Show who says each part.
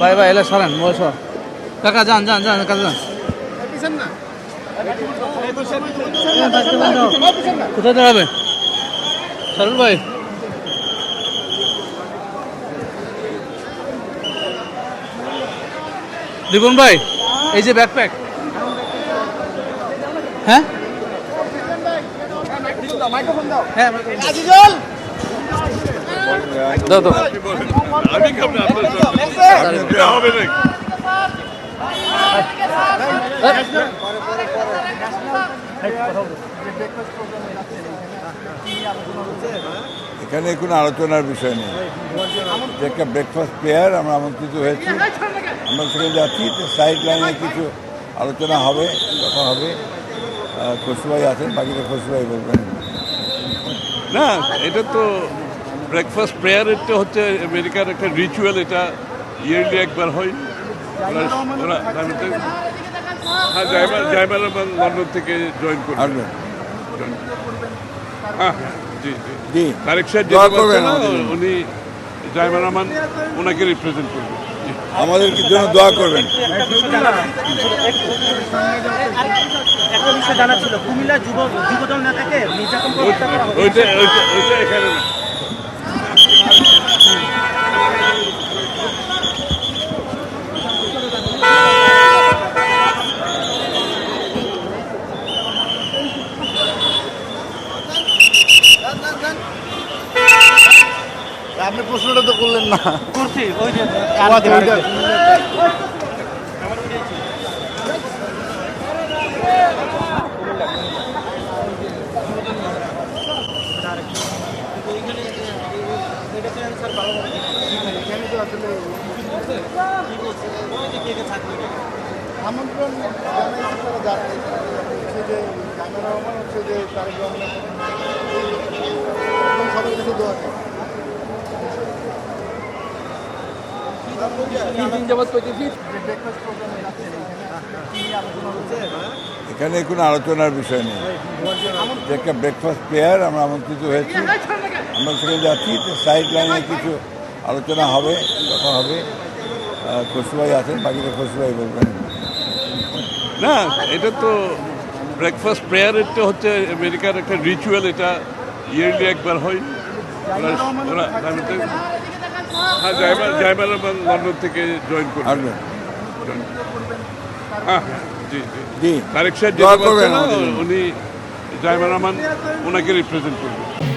Speaker 1: ভাই ভাই এলা সরেন বস কাকা যান যান যান কাকা যান। কোথায় দাঁড়াবে? সরুন ভাই। রিপন ভাই এই যে ব্যাকপ্যাক হ্যাঁ? হ্যাঁ দাও দাও।
Speaker 2: আমি কেমন আপনার হবে নাকি
Speaker 3: এখানে কোনো আলোচনার বিষয় নেই। যে একটা ব্রেকফাস্ট প্লেয়ার আমরা আমন্ত্রিত হয়েছি। আমরা সেখানে যাচ্ছি তো সাইড লাইনে কিছু আলোচনা হবে কথা হবে। আহ, খসরুভাই আছেন বাকিটা খসরুভাই বলবেন।
Speaker 2: না এটা তো ব্রেকফাস্ট প্রেয়ারের তো হচ্ছে আমেরিকার একটা রিচুয়াল এটা ইয়ারলি একবার হয়। ওরা- হ্যাঁ রহমান লন্ডন থেকে জয়েন করবে। হ্যাঁ জি জি। তারেক সাহেব উনি রহমান ওনাকে রিপ্রেজেন্ট করবে।
Speaker 3: আমাদের জন্য দোয়া করবেন।
Speaker 4: একটা বিষয় জানা ছিল কুমিল্লা যুব যুবদল নেতাকে নির্যাতন করা হয়েছে।
Speaker 2: ওইটা ওইটা ওইটা এখানে না।
Speaker 5: আপনি প্রশ্নটা তো করলেন না।
Speaker 4: করছি ওই যে
Speaker 5: আমাদের ওইটা এখানে তো আসলে আমন্ত্রণ তারা হচ্ছে যে জামির রহমান হচ্ছে যে তারেক সবার কাছে দোয়া এখানে
Speaker 3: কোনো আলোচনার বিষয় নেই। যে একটা ব্রেকফাস্ট প্লেয়ার আমরা আমন্ত্রিত হয়েছি। আমরা সেখানে যাচ্ছি তো সাইড লাইনে কিছু আলোচনা হবে কথা হবে। আহ, খসরুভাই আছেন বাকিটা খসরুভাই বলবেন।
Speaker 2: না এটা তো ব্রেকফাস্ট প্রেয়ারের তো হচ্ছে আমেরিকার একটা রিচুয়াল এটা ইয়ারলি একবার হয়। ওরা- হ্যাঁ জাইমার রহমান লন্ডন থেকে জয়েন করবে। হ্যাঁ। জি জি। তারেক সাহেব
Speaker 3: করবেন।
Speaker 2: উনি জাইমার রহমান ওনাকে রিপ্রেজেন্ট করবে।